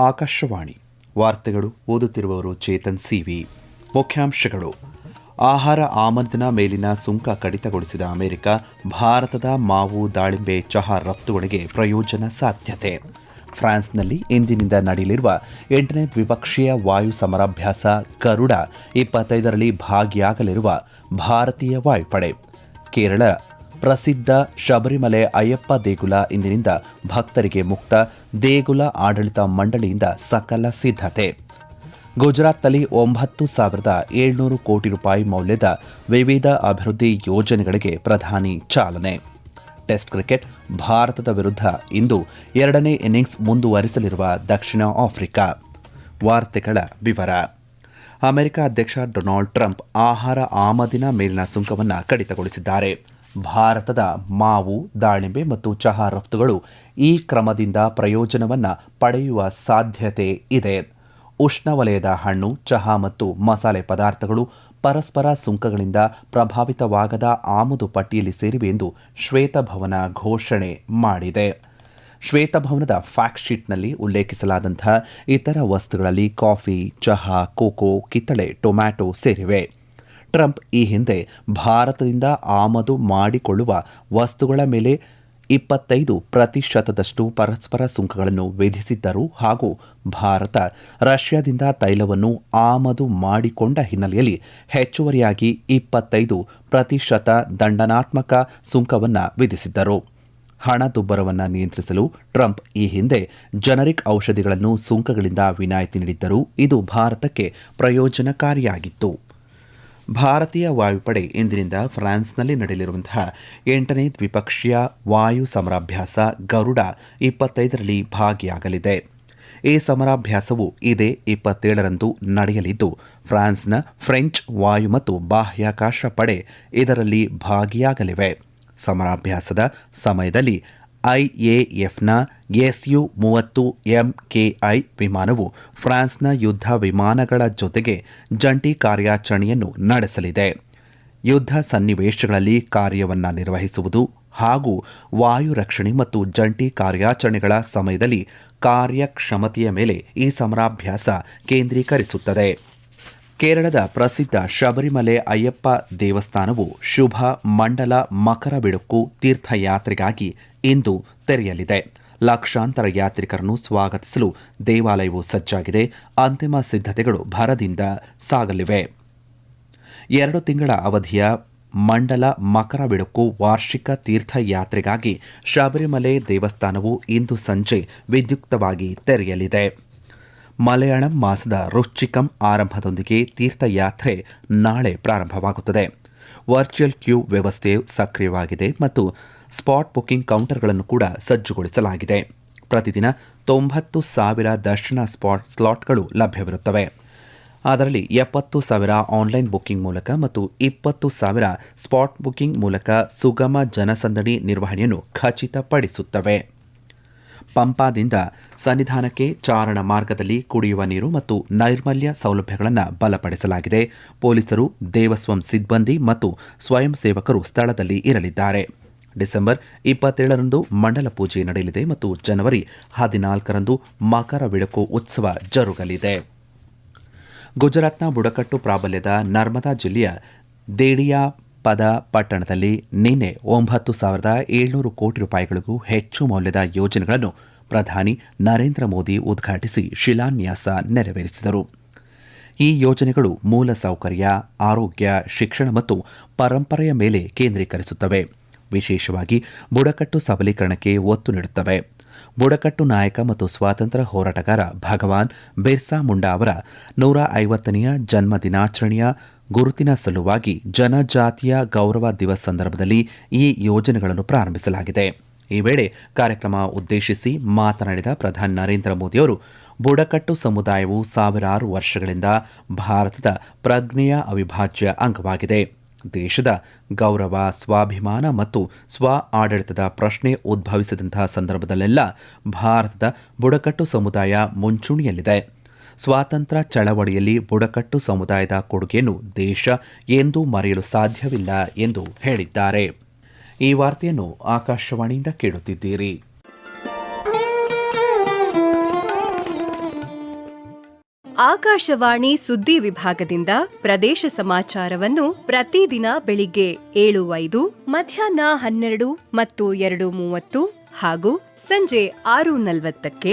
ಆಕಾಶವಾಣಿ. ವಾರ್ತೆಗಳು ಓದುತ್ತಿರುವವರು ಚೇತನ್ ಸಿವಿ. ಮುಖ್ಯಾಂಶಗಳು. ಆಹಾರ ಆಮದಿನ ಮೇಲಿನ ಸುಂಕ ಕಡಿತಗೊಳಿಸಿದ ಅಮೆರಿಕ, ಭಾರತದ ಮಾವು, ದಾಳಿಂಬೆ, ಚಹಾ ರಫ್ತುಗಳಿಗೆ ಪ್ರಯೋಜನ ಸಾಧ್ಯತೆ. ಫ್ರಾನ್ಸ್ನಲ್ಲಿ ಇಂದಿನಿಂದ ನಡೆಯಲಿರುವ ಎಂಟನೇ ದ್ವಿಪಕ್ಷೀಯ ವಾಯು ಸಮರಾಭ್ಯಾಸ ಗರುಡ ಇಪ್ಪತ್ತೈದರಲ್ಲಿ ಭಾಗಿಯಾಗಲಿರುವ ಭಾರತೀಯ ವಾಯುಪಡೆ. ಕೇರಳ ಪ್ರಸಿದ್ಧ ಶಬರಿಮಲೆ ಅಯ್ಯಪ್ಪ ದೇಗುಲ ಇಂದಿನಿಂದ ಭಕ್ತರಿಗೆ ಮುಕ್ತ ದೇಗುಲ ಆಡಳಿತ ಮಂಡಳಿಯಿಂದ ಸಕಲ ಸಿದ್ಧತೆ. ಗುಜರಾತ್ನಲ್ಲಿ ಒಂಬತ್ತು ಸಾವಿರದ ಏಳ್ನೂರು ಕೋಟಿ ರೂಪಾಯಿ ಮೌಲ್ಯದ ವಿವಿಧ ಅಭಿವೃದ್ಧಿ ಯೋಜನೆಗಳಿಗೆ ಪ್ರಧಾನಿ ಚಾಲನೆ. ಟೆಸ್ಟ್ ಕ್ರಿಕೆಟ್ ಭಾರತದ ವಿರುದ್ಧ ಇಂದು ಎರಡನೇ ಇನ್ನಿಂಗ್ಸ್ ಮುಂದುವರಿಸಲಿರುವ ದಕ್ಷಿಣ ಆಫ್ರಿಕಾ. ವಾರ್ತೆಗಳ ವಿವರ. ಅಮೆರಿಕ ಅಧ್ಯಕ್ಷ ಡೊನಾಲ್ಡ್ ಟ್ರಂಪ್ ಆಹಾರ ಆಮದಿನ ಮೇಲಿನ ಸುಂಕವನ್ನು ಕಡಿತಗೊಳಿಸಿದ್ದಾರೆ. ಭಾರತದ ಮಾವು, ದಾಳಿಂಬೆ ಮತ್ತು ಚಹಾ ರಫ್ತುಗಳು ಈ ಕ್ರಮದಿಂದ ಪ್ರಯೋಜನವನ್ನು ಪಡೆಯುವ ಸಾಧ್ಯತೆ ಇದೆ. ಉಷ್ಣವಲಯದ ಹಣ್ಣು, ಚಹಾ ಮತ್ತು ಮಸಾಲೆ ಪದಾರ್ಥಗಳು ಪರಸ್ಪರ ಸುಂಕಗಳಿಂದ ಪ್ರಭಾವಿತವಾಗದ ಆಮದು ಪಟ್ಟಿಯಲ್ಲಿ ಸೇರಿವೆ ಎಂದು ಶ್ವೇತಭವನ ಘೋಷಣೆ ಮಾಡಿದೆ. ಶ್ವೇತಭವನದ ಫ್ಯಾಕ್ಟ್ ಶೀಟ್ನಲ್ಲಿ ಉಲ್ಲೇಖಿಸಲಾದಂತಹ ಇತರ ವಸ್ತುಗಳಲ್ಲಿ ಕಾಫಿ, ಚಹಾ, ಕೋಕೋ, ಕಿತ್ತಳೆ, ಟೊಮ್ಯಾಟೊ ಸೇರಿವೆ. ಟ್ರಂಪ್ ಈ ಹಿಂದೆ ಭಾರತದಿಂದ ಆಮದು ಮಾಡಿಕೊಳ್ಳುವ ವಸ್ತುಗಳ ಮೇಲೆ ಇಪ್ಪತ್ತೈದು ಪ್ರತಿಶತದಷ್ಟು ಪರಸ್ಪರ ಸುಂಕಗಳನ್ನು ವಿಧಿಸಿದ್ದರು ಹಾಗೂ ಭಾರತ ರಷ್ಯಾದಿಂದ ತೈಲವನ್ನು ಆಮದು ಮಾಡಿಕೊಂಡ ಹಿನ್ನೆಲೆಯಲ್ಲಿ ಹೆಚ್ಚುವರಿಯಾಗಿ ಇಪ್ಪತ್ತೈದು ಪ್ರತಿಶತ ದಂಡನಾತ್ಮಕ ಸುಂಕವನ್ನು ವಿಧಿಸಿದ್ದರು. ಹಣದುಬ್ಬರವನ್ನು ನಿಯಂತ್ರಿಸಲು ಟ್ರಂಪ್ ಈ ಹಿಂದೆ ಜನರಿಕ್ ಔಷಧಿಗಳನ್ನು ಸುಂಕಗಳಿಂದ ವಿನಾಯಿತಿ ನೀಡಿದ್ದರು ಇದು ಭಾರತಕ್ಕೆ ಪ್ರಯೋಜನಕಾರಿಯಾಗಿತ್ತು. ಭಾರತೀಯ ವಾಯುಪಡೆ ಇಂದಿನಿಂದ ಫ್ರಾನ್ಸ್ನಲ್ಲಿ ನಡೆಯಲಿರುವಂತಹ ಎಂಟನೇ ದ್ವಿಪಕ್ಷೀಯ ವಾಯು ಸಮರಾಭ್ಯಾಸ ಗರುಡ ಇಪ್ಪತ್ತೈದರಲ್ಲಿ ಭಾಗಿಯಾಗಲಿದೆ. ಈ ಸಮರಾಭ್ಯಾಸವು ಇದೇ ಇಪ್ಪತ್ತೇಳರಂದು ನಡೆಯಲಿದ್ದು, ಫ್ರಾನ್ಸ್ನ ಫ್ರೆಂಚ್ ವಾಯು ಮತ್ತು ಬಾಹ್ಯಾಕಾಶ ಪಡೆ ಇದರಲ್ಲಿ ಭಾಗಿಯಾಗಲಿವೆ. ಸಮರಾಭ್ಯಾಸದ ಸಮಯದಲ್ಲಿ ಐಎಎಫ್ನ ಎಸ್ಯು ಮೂವತ್ತು ಎಂಕೆಐ ವಿಮಾನವು ಫ್ರಾನ್ಸ್ನ ಯುದ್ಧ ವಿಮಾನಗಳ ಜೊತೆಗೆ ಜಂಟಿ ಕಾರ್ಯಾಚರಣೆಯನ್ನು ನಡೆಸಲಿದೆ. ಯುದ್ಧ ಸನ್ನಿವೇಶಗಳಲ್ಲಿ ಕಾರ್ಯವನ್ನು ನಿರ್ವಹಿಸುವುದು ಹಾಗೂ ವಾಯು ರಕ್ಷಣೆ ಮತ್ತು ಜಂಟಿ ಕಾರ್ಯಾಚರಣೆಗಳ ಸಮಯದಲ್ಲಿ ಕಾರ್ಯಕ್ಷಮತೆಯ ಮೇಲೆ ಈ ಸಮರಾಭ್ಯಾಸ ಕೇಂದ್ರೀಕರಿಸುತ್ತದೆ. ಕೇರಳದ ಪ್ರಸಿದ್ಧ ಶಬರಿಮಲೆ ಅಯ್ಯಪ್ಪ ದೇವಸ್ಥಾನವು ಶುಭ, ಮಂಡಲ, ಮಕರ ಬಿಳುಕು ತೀರ್ಥಯಾತ್ರೆಗಾಗಿ ಇಂದು ತೆರೆಯಲಿದೆ. ಲಕ್ಷಾಂತರ ಯಾತ್ರಿಕರನ್ನು ಸ್ವಾಗತಿಸಲು ದೇವಾಲಯವು ಸಜ್ಜಾಗಿದೆ. ಅಂತಿಮ ಸಿದ್ಧತೆಗಳು ಭರದಿಂದ ಸಾಗಲಿವೆ. ಎರಡು ತಿಂಗಳ ಅವಧಿಯ ಮಂಡಲ, ಮಕರ ಬಿಳುಕು ವಾರ್ಷಿಕ ತೀರ್ಥಯಾತ್ರೆಗಾಗಿ ಶಬರಿಮಲೆ ದೇವಸ್ಥಾನವು ಇಂದು ಸಂಜೆ ವಿದ್ಯುಕ್ತವಾಗಿ ತೆರೆಯಲಿದೆ. ಮಲಯಾಳಂ ಮಾಸದ ರುಚಿಕಂ ಆರಂಭದೊಂದಿಗೆ ತೀರ್ಥಯಾತ್ರೆ ನಾಳೆ ಪ್ರಾರಂಭವಾಗುತ್ತದೆ. ವರ್ಚುವಲ್ ಕ್ಯೂ ವ್ಯವಸ್ಥೆ ಸಕ್ರಿಯವಾಗಿದೆ ಮತ್ತು ಸ್ಪಾಟ್ ಬುಕಿಂಗ್ ಕೌಂಟರ್ಗಳನ್ನು ಕೂಡ ಸಜ್ಜುಗೊಳಿಸಲಾಗಿದೆ. ಪ್ರತಿದಿನ ತೊಂಬತ್ತು ಸಾವಿರ ದರ್ಶನ ಸ್ಪಾಟ್ ಸ್ಲಾಟ್ಗಳು ಲಭ್ಯವಿರುತ್ತವೆ. ಅದರಲ್ಲಿ ಎಪ್ಪತ್ತು ಸಾವಿರ ಆನ್ಲೈನ್ ಬುಕಿಂಗ್ ಮೂಲಕ ಮತ್ತು ಇಪ್ಪತ್ತು ಸಾವಿರ ಸ್ಪಾಟ್ ಬುಕಿಂಗ್ ಮೂಲಕ ಸುಗಮ ಜನಸಂದಣಿ ನಿರ್ವಹಣೆಯನ್ನು ಖಚಿತಪಡಿಸುತ್ತವೆ. ಪಂಪಾದಿಂದ ಸನ್ನಿಧಾನಕ್ಕೆ ಚಾರಣ ಮಾರ್ಗದಲ್ಲಿ ಕುಡಿಯುವ ನೀರು ಮತ್ತು ನೈರ್ಮಲ್ಯ ಸೌಲಭ್ಯಗಳನ್ನು ಬಲಪಡಿಸಲಾಗಿದೆ. ಪೊಲೀಸರು, ದೇವಸ್ವಂ ಸಿಬ್ಬಂದಿ ಮತ್ತು ಸ್ವಯಂ ಸೇವಕರು ಸ್ಥಳದಲ್ಲಿ ಇರಲಿದ್ದಾರೆ. ಡಿಸೆಂಬರ್ ಇಪ್ಪತ್ತೇಳರಂದು ಮಂಡಲ ಪೂಜೆ ನಡೆಯಲಿದೆ ಮತ್ತು ಜನವರಿ ಹದಿನಾಲ್ಕರಂದು ಮಕರ ಬೆಳಕು ಉತ್ಸವ ಜರುಗಲಿದೆ. ಗುಜರಾತ್ನ ಬುಡಕಟ್ಟು ಪ್ರಾಬಲ್ಯದ ನರ್ಮದಾ ಜಿಲ್ಲೆಯ ದೇಡಿಯಾ ಪದ ಪಟ್ಟಣದಲ್ಲಿ ನಿನ್ನೆ ಒಂಬತ್ತು ಸಾವಿರದ ಏಳ್ನೂರು ಕೋಟಿ ರೂಪಾಯಿಗಳಿಗೂ ಹೆಚ್ಚು ಮೌಲ್ಯದ ಯೋಜನೆಗಳನ್ನು ಪ್ರಧಾನಿ ನರೇಂದ್ರ ಮೋದಿ ಉದ್ಘಾಟಿಸಿ ಶಿಲಾನ್ಯಾಸ ನೆರವೇರಿಸಿದರು. ಈ ಯೋಜನೆಗಳು ಮೂಲಸೌಕರ್ಯ ಆರೋಗ್ಯ, ಶಿಕ್ಷಣ ಮತ್ತು ಪರಂಪರೆಯ ಮೇಲೆ ಕೇಂದ್ರೀಕರಿಸುತ್ತವೆ. ವಿಶೇಷವಾಗಿ ಬುಡಕಟ್ಟು ಸಬಲೀಕರಣಕ್ಕೆ ಒತ್ತು ನೀಡುತ್ತವೆ. ಬುಡಕಟ್ಟು ನಾಯಕ ಮತ್ತು ಸ್ವಾತಂತ್ರ್ಯ ಹೋರಾಟಗಾರ ಭಗವಾನ್ ಬಿರ್ಸಾ ಮುಂಡಾ ಅವರ ನೂರ ಐವತ್ತನೆಯ ಜನ್ಮ ದಿನಾಚರಣೆಯ ಗುರುತಿನ ಸಲುವಾಗಿ ಜನಜಾತಿಯ ಗೌರವ ದಿವಸ್ ಸಂದರ್ಭದಲ್ಲಿ ಈ ಯೋಜನೆಗಳನ್ನು ಪ್ರಾರಂಭಿಸಲಾಗಿದೆ. ಈ ವೇಳೆ ಕಾರ್ಯಕ್ರಮ ಉದ್ದೇಶಿಸಿ ಮಾತನಾಡಿದ ಪ್ರಧಾನಿ ನರೇಂದ್ರ ಮೋದಿಯವರು ಬುಡಕಟ್ಟು ಸಮುದಾಯವು ಸಾವಿರಾರು ವರ್ಷಗಳಿಂದ ಭಾರತದ ಪ್ರಜ್ಞೆಯ ಅವಿಭಾಜ್ಯ ಅಂಗವಾಗಿದೆ. ದೇಶದ ಗೌರವ, ಸ್ವಾಭಿಮಾನ ಮತ್ತು ಸ್ವ ಆಡಳಿತದ ಪ್ರಶ್ನೆ ಉದ್ಭವಿಸಿದಂತಹ ಸಂದರ್ಭದಲ್ಲೆಲ್ಲ ಭಾರತದ ಬುಡಕಟ್ಟು ಸಮುದಾಯ ಮುಂಚೂಣಿಯಲ್ಲಿದೆ. ಸ್ವಾತಂತ್ರ್ಯ ಚಳವಳಿಯಲ್ಲಿ ಬುಡಕಟ್ಟು ಸಮುದಾಯದ ಕೊಡುಗೆಯನ್ನು ದೇಶ ಎಂದೂ ಮರೆಯಲು ಸಾಧ್ಯವಿಲ್ಲ ಎಂದು ಹೇಳಿದ್ದಾರೆ. ಈ ವಾರ್ತೆಯನ್ನು ಆಕಾಶವಾಣಿಯಿಂದ ಕೇಳುತ್ತಿದ್ದೀರಿ. ಆಕಾಶವಾಣಿ ಸುದ್ದಿ ವಿಭಾಗದಿಂದ ಪ್ರದೇಶ ಸಮಾಚಾರವನ್ನು ಪ್ರತಿದಿನ ಬೆಳಿಗ್ಗೆ ಏಳು ಐದು ಮಧ್ಯಾಹ್ನ ಹನ್ನೆರಡು ಮತ್ತು ಎರಡು ಮೂವತ್ತು ಹಾಗೂ ಸಂಜೆ ಆರು ನಲವತ್ತಕ್ಕೆ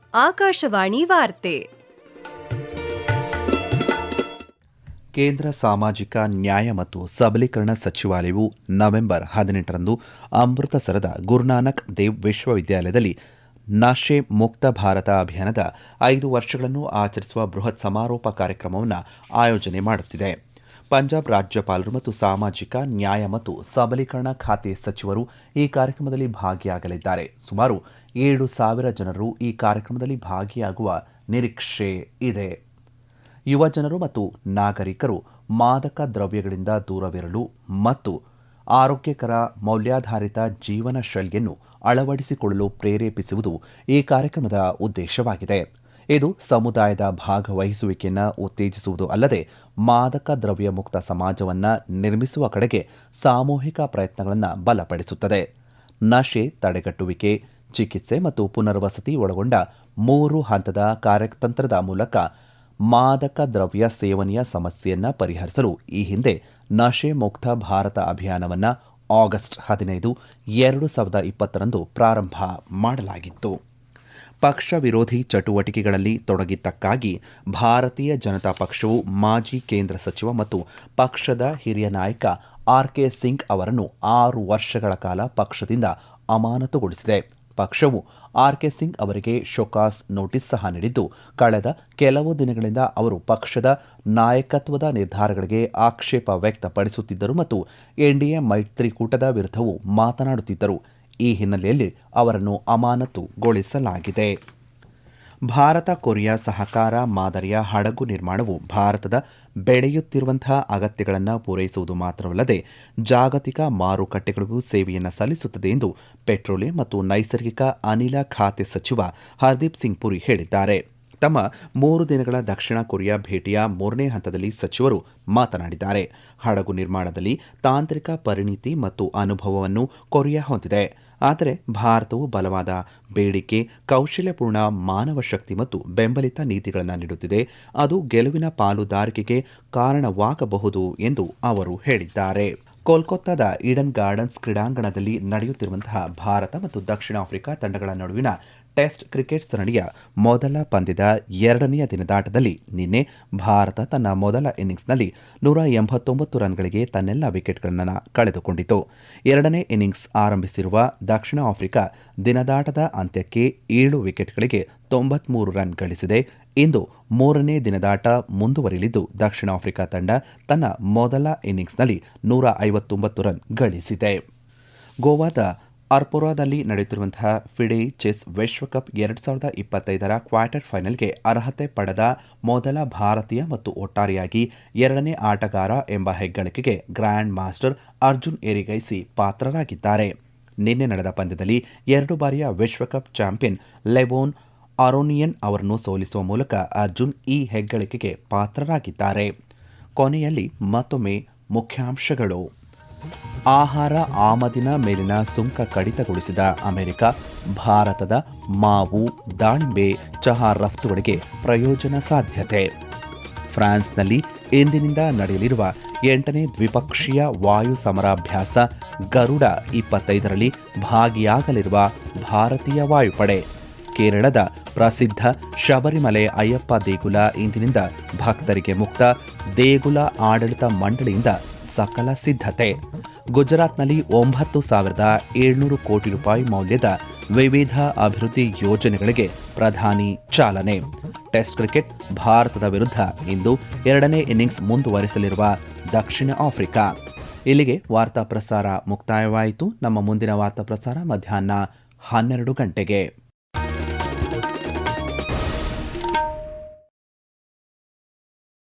ಆಕಾಶವಾಣಿ ವಾರ್ತೆ. ಕೇಂದ್ರ ಸಾಮಾಜಿಕ ನ್ಯಾಯ ಮತ್ತು ಸಬಲೀಕರಣ ಸಚಿವಾಲಯವು ನವೆಂಬರ್ ಹದಿನೆಂಟರಂದು ಅಮೃತಸರದ ಗುರುನಾನಕ್ ದೇವ್ ವಿಶ್ವವಿದ್ಯಾಲಯದಲ್ಲಿ ನಾಶೆ ಮುಕ್ತ ಭಾರತ ಅಭಿಯಾನದ ಐದು ವರ್ಷಗಳನ್ನು ಆಚರಿಸುವ ಬೃಹತ್ ಸಮಾರೋಪ ಕಾರ್ಯಕ್ರಮವನ್ನು ಆಯೋಜನೆ ಮಾಡುತ್ತಿದೆ. ಪಂಜಾಬ್ ರಾಜ್ಯಪಾಲರು ಮತ್ತು ಸಾಮಾಜಿಕ ನ್ಯಾಯ ಮತ್ತು ಸಬಲೀಕರಣ ಖಾತೆ ಸಚಿವರು ಈ ಕಾರ್ಯಕ್ರಮದಲ್ಲಿ ಭಾಗಿಯಾಗಲಿದ್ದಾರೆ. ಸುಮಾರು ಏಳು ಸಾವಿರ ಜನರು ಈ ಕಾರ್ಯಕ್ರಮದಲ್ಲಿ ಭಾಗಿಯಾಗುವ ನಿರೀಕ್ಷೆ ಇದೆ. ಯುವ ಜನರು ಮತ್ತು ನಾಗರಿಕರು ಮಾದಕ ದ್ರವ್ಯಗಳಿಂದ ದೂರವಿರಲು ಮತ್ತು ಆರೋಗ್ಯಕರ ಮೌಲ್ಯಾಧಾರಿತ ಜೀವನ ಶೈಲಿಯನ್ನು ಅಳವಡಿಸಿಕೊಳ್ಳಲು ಪ್ರೇರೇಪಿಸುವುದು ಈ ಕಾರ್ಯಕ್ರಮದ ಉದ್ದೇಶವಾಗಿದೆ. ಇದು ಸಮುದಾಯದ ಭಾಗವಹಿಸುವಿಕೆಯನ್ನು ಉತ್ತೇಜಿಸುವುದು ಅಲ್ಲದೆ ಮಾದಕ ದ್ರವ್ಯ ಮುಕ್ತ ಸಮಾಜವನ್ನು ನಿರ್ಮಿಸುವ ಕಡೆಗೆ ಸಾಮೂಹಿಕ ಪ್ರಯತ್ನಗಳನ್ನು ಬಲಪಡಿಸುತ್ತದೆ. ನಶೆ ತಡೆಗಟ್ಟುವಿಕೆ ಚಿಕಿತ್ಸೆ ಮತ್ತು ಪುನರ್ವಸತಿ ಒಳಗೊಂಡ ಮೂರು ಹಂತದ ಕಾರ್ಯತಂತ್ರದ ಮೂಲಕ ಮಾದಕ ದ್ರವ್ಯ ಸೇವನೆಯ ಸಮಸ್ಯೆಯನ್ನು ಪರಿಹರಿಸಲು ಈ ಹಿಂದೆ ನಶೆ ಮುಕ್ತ ಭಾರತ ಅಭಿಯಾನವನ್ನು ಆಗಸ್ಟ್ ಹದಿನೈದು, ಎರಡು ಸಾವಿರದ ಇಪ್ಪತ್ತರಂದು ಪ್ರಾರಂಭ ಮಾಡಲಾಗಿತ್ತು. ಪಕ್ಷ ವಿರೋಧಿ ಚಟುವಟಿಕೆಗಳಲ್ಲಿ ತೊಡಗಿದ್ದಕ್ಕಾಗಿ ಭಾರತೀಯ ಜನತಾ ಪಕ್ಷವು ಮಾಜಿ ಕೇಂದ್ರ ಸಚಿವ ಮತ್ತು ಪಕ್ಷದ ಹಿರಿಯ ನಾಯಕ ಆರ್ ಕೆ ಸಿಂಗ್ ಅವರನ್ನು ಆರು ವರ್ಷಗಳ ಕಾಲ ಪಕ್ಷದಿಂದ ಅಮಾನತುಗೊಳಿಸಿದೆ. ಪಕ್ಷವು ಆರ್ ಕೆ ಸಿಂಗ್ ಅವರಿಗೆ ಶೋಕಾಸ್ ನೋಟಿಸ್ ಸಹ ನೀಡಿದ್ದು, ಕಳೆದ ಕೆಲವು ದಿನಗಳಿಂದ ಅವರು ಪಕ್ಷದ ನಾಯಕತ್ವದ ನಿರ್ಧಾರಗಳಿಗೆ ಆಕ್ಷೇಪ ವ್ಯಕ್ತಪಡಿಸುತ್ತಿದ್ದರು ಮತ್ತು ಎನ್ಡಿಎ ಮೈತ್ರಿಕೂಟದ ವಿರುದ್ಧವೂ ಮಾತನಾಡುತ್ತಿದ್ದರು. ಈ ಹಿನ್ನೆಲೆಯಲ್ಲಿ ಅವರನ್ನು ಅಮಾನತುಗೊಳಿಸಲಾಗಿದೆ. ಭಾರತ, ಕೊರಿಯಾ ಸಹಕಾರ, ಮಾದರಿಯ ಹಡಗು ನಿರ್ಮಾಣವು ಭಾರತದ ಬೆಳೆಯುತ್ತಿರುವಂತಹ ಅಗತ್ಯಗಳನ್ನು ಪೂರೈಸುವುದು ಮಾತ್ರವಲ್ಲದೆ ಜಾಗತಿಕ ಮಾರುಕಟ್ಟೆಗಳಿಗೂ ಸೇವೆಯನ್ನು ಸಲ್ಲಿಸುತ್ತದೆ ಎಂದು ಪೆಟ್ರೋಲಿಯಂ ಮತ್ತು ನೈಸರ್ಗಿಕ ಅನಿಲ ಖಾತೆ ಸಚಿವ ಹರ್ದೀಪ್ ಸಿಂಗ್ ಪುರಿ ಹೇಳಿದ್ದಾರೆ. ತಮ್ಮ ಮೂರು ದಿನಗಳ ದಕ್ಷಿಣ ಕೊರಿಯಾ ಭೇಟಿಯ ಮೂರನೇ ಹಂತದಲ್ಲಿ ಸಚಿವರು ಮಾತನಾಡಿದ್ದಾರೆ. ಹಡಗು ನಿರ್ಮಾಣದಲ್ಲಿ ತಾಂತ್ರಿಕ ಪರಿಣಿತಿ ಮತ್ತು ಅನುಭವವನ್ನು ಕೊರಿಯಾ ಹೊಂದಿದೆ. ಆದರೆ ಭಾರತವು ಬಲವಾದ ಬೇಡಿಕೆ, ಕೌಶಲ್ಯಪೂರ್ಣ ಮಾನವ ಶಕ್ತಿ ಮತ್ತು ಬೆಂಬಲಿತ ನೀತಿಗಳನ್ನು ನೀಡುತ್ತಿದೆ. ಅದು ಗೆಲುವಿನ ಪಾಲುದಾರಿಕೆಗೆ ಕಾರಣವಾಗಬಹುದು ಎಂದು ಅವರು ಹೇಳಿದ್ದಾರೆ. ಕೋಲ್ಕತ್ತಾದ ಈಡನ್ ಗಾರ್ಡನ್ಸ್ ಕ್ರೀಡಾಂಗಣದಲ್ಲಿ ನಡೆಯುತ್ತಿರುವಂತಹ ಭಾರತ ಮತ್ತು ದಕ್ಷಿಣ ಆಫ್ರಿಕಾ ತಂಡಗಳ ನಡುವಿನ ಟೆಸ್ಟ್ ಕ್ರಿಕೆಟ್ ಸರಣಿಯ ಮೊದಲ ಪಂದ್ಯದ ಎರಡನೆಯ ದಿನದಾಟದಲ್ಲಿ ನಿನ್ನೆ ಭಾರತ ತನ್ನ ಮೊದಲ ಇನ್ನಿಂಗ್ಸ್ನಲ್ಲಿ ನೂರ ಎಂಬತ್ತೊಂಬತ್ತು ರನ್ಗಳಿಗೆ ತನ್ನೆಲ್ಲ ವಿಕೆಟ್ಗಳನ್ನು ಕಳೆದುಕೊಂಡಿತು. ಎರಡನೇ ಇನ್ನಿಂಗ್ಸ್ ಆರಂಭಿಸಿರುವ ದಕ್ಷಿಣ ಆಫ್ರಿಕಾ ದಿನದಾಟದ ಅಂತ್ಯಕ್ಕೆ ಏಳು ವಿಕೆಟ್ಗಳಿಗೆ ತೊಂಬತ್ಮೂರು ರನ್ ಗಳಿಸಿದೆ. ಇಂದು ಮೂರನೇ ದಿನದಾಟ ಮುಂದುವರಿಯಲಿದ್ದು ದಕ್ಷಿಣ ಆಫ್ರಿಕಾ ತಂಡ ತನ್ನ ಮೊದಲ ಇನ್ನಿಂಗ್ಸ್ನಲ್ಲಿ ನೂರ ಐವತ್ತೊಂಬತ್ತು ರನ್ ಗಳಿಸಿದೆ. ಗೋವಾದ ಅರ್ಪೊರಾದಲ್ಲಿ ನಡೆಯುತ್ತಿರುವಂತಹ ಫಿಡೆ ಚೆಸ್ ವಿಶ್ವಕಪ್ ಎರಡು ಸಾವಿರದ ಇಪ್ಪತ್ತೈದರ ಕ್ವಾರ್ಟರ್ ಫೈನಲ್ಗೆ ಅರ್ಹತೆ ಪಡೆದ ಮೊದಲ ಭಾರತೀಯ ಮತ್ತು ಒಟ್ಟಾರೆಯಾಗಿ ಎರಡನೇ ಆಟಗಾರ ಎಂಬ ಹೆಗ್ಗಳಿಕೆಗೆ ಗ್ರ್ಯಾಂಡ್ ಮಾಸ್ಟರ್ ಅರ್ಜುನ್ ಎರಿಗೈಸಿ ಪಾತ್ರರಾಗಿದ್ದಾರೆ. ನಿನ್ನೆ ನಡೆದ ಪಂದ್ಯದಲ್ಲಿ ಎರಡು ಬಾರಿಯ ವಿಶ್ವಕಪ್ ಚಾಂಪಿಯನ್ ಲೆಬೋನ್ ಅರೋನಿಯನ್ ಅವರನ್ನು ಸೋಲಿಸುವ ಮೂಲಕ ಅರ್ಜುನ್ ಈ ಹೆಗ್ಗಳಿಕೆಗೆ ಪಾತ್ರರಾಗಿದ್ದಾರೆ. ಕೊನೆಯಲ್ಲಿ ಮತ್ತೊಮ್ಮೆ ಮುಖ್ಯಾಂಶಗಳು. ಆಹಾರ ಆಮದಿನ ಮೇಲಿನ ಸುಂಕ ಕಡಿತಗೊಳಿಸಿದ ಅಮೆರಿಕ, ಭಾರತದ ಮಾವು, ದಾಳಿಂಬೆ, ಚಹಾ ರಫ್ತುಗಳಿಗೆ ಪ್ರಯೋಜನ ಸಾಧ್ಯತೆ. ಫ್ರಾನ್ಸ್ನಲ್ಲಿ ಇಂದಿನಿಂದ ನಡೆಯಲಿರುವ ಎಂಟನೇ ದ್ವಿಪಕ್ಷೀಯ ವಾಯು ಸಮರಾಭ್ಯಾಸ ಗರುಡ ಇಪ್ಪತ್ತೈದರಲ್ಲಿ ಭಾಗಿಯಾಗಲಿರುವ ಭಾರತೀಯ ವಾಯುಪಡೆ. ಕೇರಳದ ಪ್ರಸಿದ್ಧ ಶಬರಿಮಲೆ ಅಯ್ಯಪ್ಪ ದೇಗುಲ ಇಂದಿನಿಂದ ಭಕ್ತರಿಗೆ ಮುಕ್ತ ದೇಗುಲ ಆಡಳಿತ ಮಂಡಳಿಯಿಂದ ಸಕಲ ಸಿದ್ಧತೆ. ಗುಜರಾತ್ನಲ್ಲಿ ಒಂಬತ್ತು ಸಾವಿರದ ಏಳ್ನೂರು ಕೋಟಿ ರೂಪಾಯಿ ಮೌಲ್ಯದ ವಿವಿಧ ಅಭಿವೃದ್ಧಿ ಯೋಜನೆಗಳಿಗೆ ಪ್ರಧಾನಿ ಚಾಲನೆ. ಟೆಸ್ಟ್ ಕ್ರಿಕೆಟ್ ಭಾರತದ ವಿರುದ್ಧ ಇಂದು ಎರಡನೇ ಇನ್ನಿಂಗ್ಸ್ ಮುಂದುವರಿಸಲಿರುವ ದಕ್ಷಿಣ ಆಫ್ರಿಕಾ. ಇಲ್ಲಿಗೆ ವಾರ್ತಾ ಪ್ರಸಾರ ಮುಕ್ತಾಯವಾಯಿತು. ನಮ್ಮ ಮುಂದಿನ ವಾರ್ತಾ ಪ್ರಸಾರ ಮಧ್ಯಾಹ್ನ ಹನ್ನೆರಡು ಗಂಟೆಗೆ.